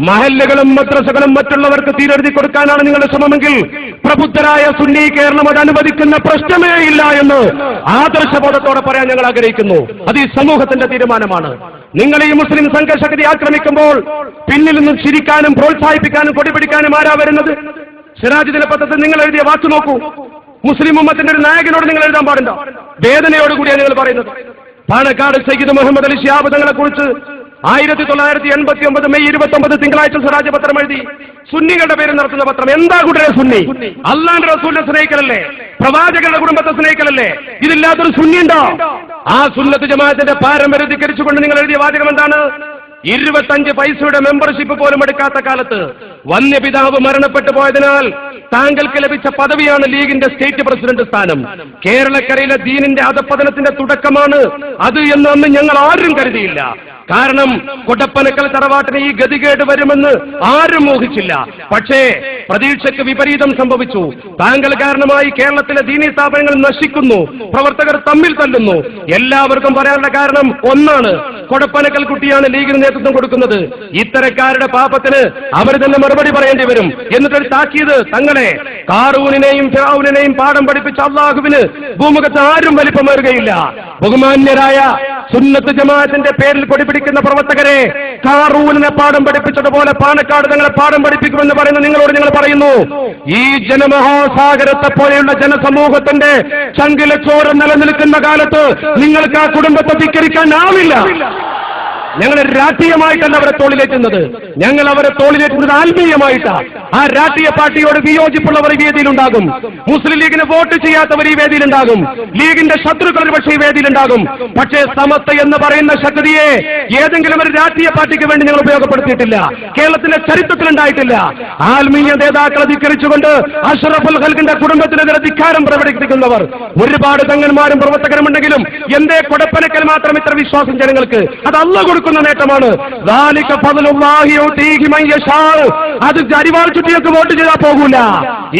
മഹല്ലുകളും മദ്രസകളും മറ്റുള്ളവർക്ക് തീരെഴുതി കൊടുക്കാനാണ് നിങ്ങളുടെ ശ്രമമെങ്കിൽ പ്രബുദ്ധരായ സുന്നി കേരളം അത് അനുവദിക്കുന്ന പ്രശ്നമേ ഇല്ല എന്ന് ആദർശബോധത്തോടെ പറയാൻ ഞങ്ങൾ ആഗ്രഹിക്കുന്നു. അത് ഈ സമൂഹത്തിന്റെ തീരുമാനമാണ്. നിങ്ങൾ ഈ മുസ്ലിം സംഘശക്തി ആക്രമിക്കുമ്പോൾ പിന്നിൽ നിന്നും ചിരിക്കാനും പ്രോത്സാഹിപ്പിക്കാനും കൊടിപിടിക്കാനും ആരാ വരുന്നത്? സിറാജ് ദിനപത്രത്തിൽ നിങ്ങൾ എഴുതിയ വാക്ക് നോക്കൂ. മുസ്ലിം ഉമ്മത്തിന്റെ ഒരു നായകനോട് നിങ്ങൾ എഴുതാൻ പാടില്ല. വേദനയോടുകൂടിയാണ് നിങ്ങൾ പറയുന്നത്. പാണക്കാട് സയ്യിദ് മുഹമ്മദ് അലി ഷിയാബ് തങ്ങളെ കുറിച്ച് ആയിരത്തി തൊള്ളായിരത്തി എൺപത്തി ഒമ്പത് മെയ് ഇരുപത്തി ഒമ്പത് തിങ്കളാഴ്ച സ്വരാജ് പത്രം എഴുതി. സുന്നികളുടെ പേര് നടത്തുന്ന പത്രം. എന്താ കൂട്ടരെ സുന്നി? അള്ളാന്റെ റസൂലിനെ സ്നേഹിക്കലല്ലേ? പ്രവാചകരുടെ കുടുംബത്തെ സ്നേഹിക്കലല്ലേ? ഇതില്ലാത്തൊരു സുന്നി ഉണ്ടോ ആ സുന്നത്ത് ജമാഅത്തിന്റെ പാരമ്പര്യം ധിക്കരിച്ചുകൊണ്ട് നിങ്ങൾ എഴുതിയ വാചകം എന്താണ്? ഇരുപത്തഞ്ച് പൈസയുടെ മെമ്പർഷിപ്പ് പോലും എടുക്കാത്ത കാലത്ത് വന്യപിതാവ് മരണപ്പെട്ടു പോയതിനാൽ താങ്കൾക്ക് ലഭിച്ച പദവിയാണ് ലീഗിന്റെ സ്റ്റേറ്റ് പ്രസിഡന്റ് സ്ഥാനം. കേരളക്കരയിലെ ദീനിന്റെ അധപ്പതനത്തിന്റെ തുടക്കമാണ് അത് എന്ന് അന്ന് ഞങ്ങൾ ആരും കരുതിയില്ല. കാരണം കൊടപ്പനക്കൽ തറവാട്ടിന് ഈ ഗതികേട് വരുമെന്ന് ആരും മോഹിച്ചില്ല പക്ഷേ പ്രതീക്ഷയ്ക്ക് വിപരീതം സംഭവിച്ചു. താങ്കൾ കാരണമായി കേരളത്തിലെ ദീനി സ്ഥാപനങ്ങൾ നശിക്കുന്നു. പ്രവർത്തകർ തമ്മിൽ തല്ലുന്നു. എല്ലാവർക്കും പറയാനുള്ള കാരണം ഒന്നാണ്. കൊടപ്പനക്കൽ കുട്ടിയാണ് ലീഗിന് നേതൃത്വം കൊടുക്കുന്നത് ഇത്തരക്കാരുടെ പാപത്തിന് അവർ തന്നെ മറുപടി പറയേണ്ടി വരും. എന്നിട്ടൊരു താക്കീത് തങ്ങളെ കാറൂനിനെയും ഫിറാവുലിനെയും പാഠം പഠിപ്പിച്ച അള്ളാഹുവിന് ഭൂമുഖത്ത് ആരും വലിപ്പമേറുകയില്ല. ബഹുമാന്യരായ സുന്നത്ത് ജമാഅത്തിന്റെ പേരിൽ കൊടിപിടിക്കുന്ന പ്രവർത്തകരെ കാറൂലിനെ പാഠം പഠിപ്പിച്ചതുപോലെ പാണക്കാട് തങ്ങളെ പാഠം പഠിപ്പിക്കുമെന്ന് പറയുന്ന നിങ്ങളോട് ഞങ്ങൾ പറയുന്നു. ഈ ജനമഹാസാഗരത്തെ പോലെയുള്ള ജനസമൂഹത്തിന്റെ ചങ്കിലെ ചോര നിലനിൽക്കുന്ന കാലത്ത് നിങ്ങൾക്ക് ആ കുടുംബത്തെ ധിക്കരിക്കാനാവില്ല. ഞങ്ങൾ രാഷ്ട്രീയമായിട്ടല്ല അവരെ തോളിലേറ്റുന്നത്. ഞങ്ങൾ അവരെ തോളിലേറ്റുന്നത് ആത്മീയമായിട്ടാണ് ആ രാഷ്ട്രീയ പാർട്ടിയോട് വിയോജിപ്പുള്ളവർ ഈ വേദിയിലുണ്ടാകും. മുസ്ലിം ലീഗിന് വോട്ട് ചെയ്യാത്തവർ ഈ വേദിയിലുണ്ടാകും. ലീഗിന്റെ ശത്രുക്കൾ പക്ഷേ ഈ വേദിയിലുണ്ടാകും. പക്ഷേ സമത്വ എന്ന് പറയുന്ന ശക്തിയെ ഏതെങ്കിലും ഒരു രാഷ്ട്രീയ പാർട്ടിക്ക് വേണ്ടി ഞങ്ങൾ ഉപയോഗപ്പെടുത്തിയിട്ടില്ല. കേരളത്തിന്റെ ചരിത്രത്തിൽ ഉണ്ടായിട്ടില്ല. ആത്മീയ നേതാക്കളെ ധിക്കരിച്ചുകൊണ്ട് അഷറഫുൽ ഹൽക്കിന്റെ കുടുംബത്തിനെതിരെ ധിക്കാരം പ്രകടിപ്പിക്കുന്നവർ ഒരുപാട് തങ്ങന്മാരും പ്രവർത്തകരുമുണ്ടെങ്കിലും എന്തേ കൊടപ്പനക്കൽ മാത്രം ഇത്ര വിശ്വാസം ജനങ്ങൾക്ക്? അത് അല്ല കൊടുക്കുന്ന നേട്ടമാണ്. അത് ജരിവാർ ചുറ്റിയൊക്കെ വോട്ട് ചെയ്താൽ പോകൂല.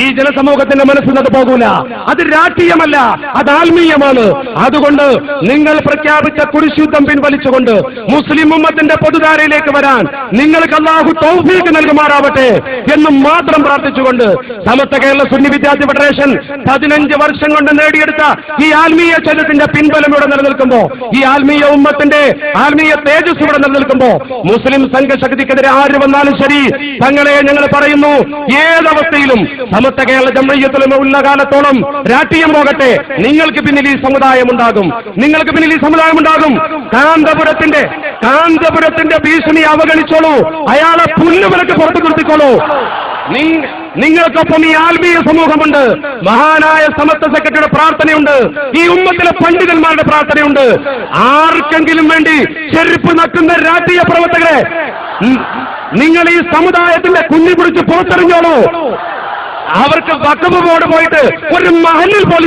ഈ ജനസമൂഹത്തിന്റെ മനസ്സിൽ അത് പോകൂല. അത് രാഷ്ട്രീയമല്ല അത് ആത്മീയമാണ്. അതുകൊണ്ട് നിങ്ങൾ പ്രഖ്യാപിച്ച കുരിശുദ്ധം പിൻവലിച്ചുകൊണ്ട് മുസ്ലിം ഉമ്മത്തിന്റെ പൊതുധാരയിലേക്ക് വരാൻ നിങ്ങൾക്ക് അള്ളാഹു തൗഫീക്ക് നൽകുമാറാവട്ടെ എന്നും മാത്രം പ്രാർത്ഥിച്ചുകൊണ്ട് സമസ്ത കേരള സുന്നി വിദ്യാർത്ഥി ഫെഡറേഷൻ പതിനഞ്ച് വർഷം കൊണ്ട് നേടിയെടുത്ത ഈ ആത്മീയ ചരിത്രത്തിന്റെ പിൻബലം ഇവിടെ നിലനിൽക്കുമ്പോ ഈ ആത്മീയ ഉമ്മത്തിന്റെ ആത്മീയ തേജസ് ഇവിടെ നിലനിൽക്കുമ്പോ മുസ്ലിം സംഘശക്തിക്കെതിരെ ആര് വന്നാലും ശരി തങ്ങൾ ഞങ്ങൾ പറയുന്നു ഏതവസ്ഥയിലും സമസ്ത കേരള ജമ്മയ്യത്തിലും ഉള്ള കാലത്തോളം രാഷ്ട്രീയം പോകട്ടെ. നിങ്ങൾക്ക് പിന്നിൽ ഈ സമുദായം ഉണ്ടാകും നിങ്ങൾക്ക് പിന്നിൽ ഈ സമുദായം ഉണ്ടാകും കാന്തപുരത്തിന്റെ കാന്തപുരത്തിന്റെ ഭീഷണി അവഗണിച്ചോളൂ. അയാളെ പുല്ലുവിലക്ക് പുറത്തു നിർത്തിക്കോളൂ നിങ്ങ- നിങ്ങൾക്കൊപ്പം ഈ ആത്മീയ സമൂഹമുണ്ട്. മഹാനായ സമത്വ സെക്രട്ടറിയുടെ പ്രാർത്ഥനയുണ്ട്. ഈ ഉമ്മത്തിലെ പണ്ഡിതന്മാരുടെ പ്രാർത്ഥനയുണ്ട്. ആർക്കെങ്കിലും വേണ്ടി ചെരുപ്പ് നക്കുന്ന രാഷ്ട്രീയ പ്രവർത്തകരെ നിങ്ങൾ ഈ സമുദായത്തിന്റെ കുഞ്ഞി പിടിച്ച് പുറത്തെറിഞ്ഞോളൂ അവർക്ക് വക്കഫ് ബോർഡ് പോയിട്ട് ഒരു മഹലിൽ പോലും